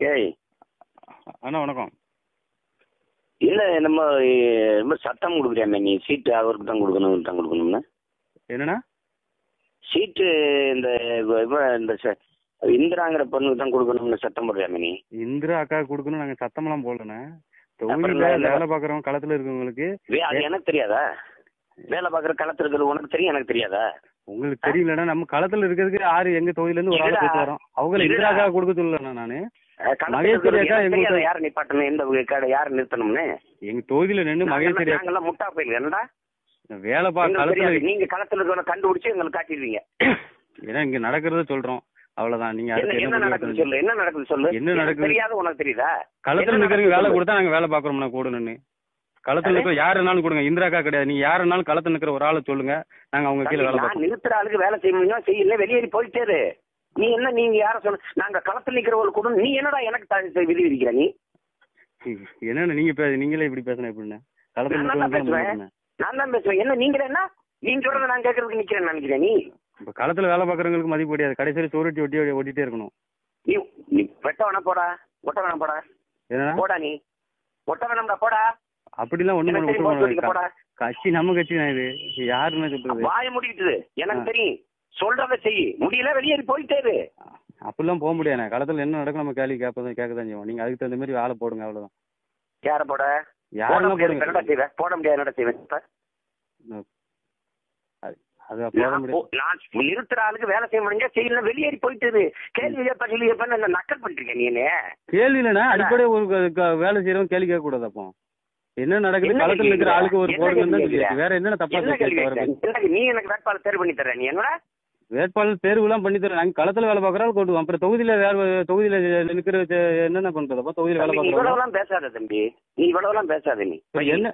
ஏய். அண்ணா வணக்கம். இல்ல நம்ம அஹ், ரொம்ப சத்தம் கொடுக்குறியாமே நீ சீட்டு அவருக்கு தான் கொடுக்கணும் இவருக்கு தான் கொடுக்கணும்னு? என்னண்ணா? சீட்டு இந்த இவ- இவ இந்த ச- இந்திராங்கிற பொண்ணுக்கு தான் கொடுக்கணும்னு சத்தம் போடுறியாமே நீ? இந்திரா அக்கா கொடுக்கணும் நாங்க சத்தமெல்லாம் போடலண்ணே. அப்புறம் என்ன? வேலை பாக்குறவங்க களத்துல இருக்கவங்களுக்கு வே- அது எனக்கு தெரியாதா? வேலை பார்க்குற களத்துல இருக்கிறது உனக்கு தெரியும் எனக்கு தெரியாதா? உங்களுக்கு தெரியலண்ணா நம்ம களத்துல இருக்கிறதுக்கு யாரு எங்க தொகுதியில இருந்து ஒரு ஆள் இருடா. வரோம். அவங்க இருடா. இந்திரா அக்கா கொடுக்க சொல்லலண்ணா நானு. யாரை நிப்பாட்டணும்? எந்த கடை யாரை நிறுத்தணும்னு? எங்க தொகுதியில நின்று மகேஸ்வரி நாங்கெல்லாம் முட்டா போயிருக்கு என்னடா? வேலை பா எங்களுக்கு களத்துல தெரியாது. நீங்க களத்துல இருக்கிறவன கண்டுபிடிச்சு எங்களுக்கு காட்டிடுவீங்க ஏன்னா இங்க நடக்கிறத சொல்றோம். அவ்வளவுதான். நீங்க என்ன அடுத்து என்ன என்ன நடக்குது சொல்லு? என்ன நடக்குது சொல்லு? என்ன நடக்குது? தெரியாத உனக்கு தெரியுதா? களத்துல என்ன நிக்கிறவங்க வேலை கொடுத்தா நாங்க வேலை பாக்குறோம்னா கூட நின்னு. களத்துல நிக்கிற யாருனாலும் கொடுங்க. இந்திராக்கா கிடையாது. நீங்க யாருனாலும் களத்துல நிக்கிற ஒரு ஆளை சொல்லுங்க. நாங்க அவங்க கீழே வேலை நான் நிறுத்துற ஆளுக்கு வேலை செய்ய முடியும்? செய்யல வெளியேறி போயிட்டே. நீ என்ன நீங்க யார சொல்ல நாங்க களத்துல நிக்கிறவங்களுக்கு கூட நீ என்னடா எனக்கு விதி விதிக்கிற நீ? என்னன்னு நீங்க பே நீங்களே இப்படி பேசணும் எப்படின்னு களத்துல நான் பேசுவேன். நான் தான் பேசுவேன். என்ன நீங்க என்ன? நீங்க சொல்றத நான் கேட்கறதுக்கு நிக்கிறேன் நினைக்கிறேன் நீ? இப்ப களத்துல வேலை பாக்குறவங்களுக்கு மதிப்பு கிடையாது. கடைசி வரை சோறுட்டி ஒட்டி ஒட்டிட்டே இருக்கணும். நீ நீ வெட்ட வேணா போடா. ஒட்ட வேணாம் போடா. போடா நீ. ஒட்ட வேணாம்டா போடா. அப்படிலாம் தெரியும் போட்டு சொல்லிக்க போடா. கட்சி நம்ம கட்சி தான் இது. யாருன்னு சொல்றது? வாய முடிக்கிட்டு எனக்கு. தெரியும். சொல்றத செய் முடியல வெளியேறி போயிட்டே இரு அப்படிலாம் போக முடியாது. களத்துல என்ன நடக்கும் நம்ம கேள்வி கேட்பதான் கேட்க தான் செய்வோம். நீங்க அதுக்கு தகுந்த மாதிரி ஆளை போடுங்க அவ்வளவுதான். யார போட? செய்வேன் போட முடியாது. செய்வேன் போட நான் முடியாது. போ- நான் நிறுத்துற ஆளுக்கு வேலை செய்ய முடிஞ்சா செய்யல வெளியேறி போயிட்டு. கேள்வி கேட்ப கேள்வி என்ன நக்கல் பண்ணிருக்க நீ என்ன கேள்வி இல்லைன்னா அடிப்படை ஒரு வேலை செய்யறவங்க கேள்வி கேட்க கூடாது அப்போ. என்ன நடக்குது? என்ன களத்துல இருக்கிற ஆளுக்கு ஒரு என்ன வேற தப்பா என்ன? என்ன நீ எனக்கு வேட்பாளர் தேர்வு பண்ணி தர நீ என்னடா? வேட்பாளர் தேர்வுலாம் பண்ணி தரேன் நாங்க களத்துல வேலை பாக்குறாலும் கொண்டு அப்புறம் தொகுதியில வேற தொகுதியில நிக்கிற என்னென்ன பண்றது? அப்போ தொகுதியில வேலை இவ்வளவுலாம் பேசாத தம்பி. நீ இவ்வளவுலாம் பேசாத நீ. என்ன?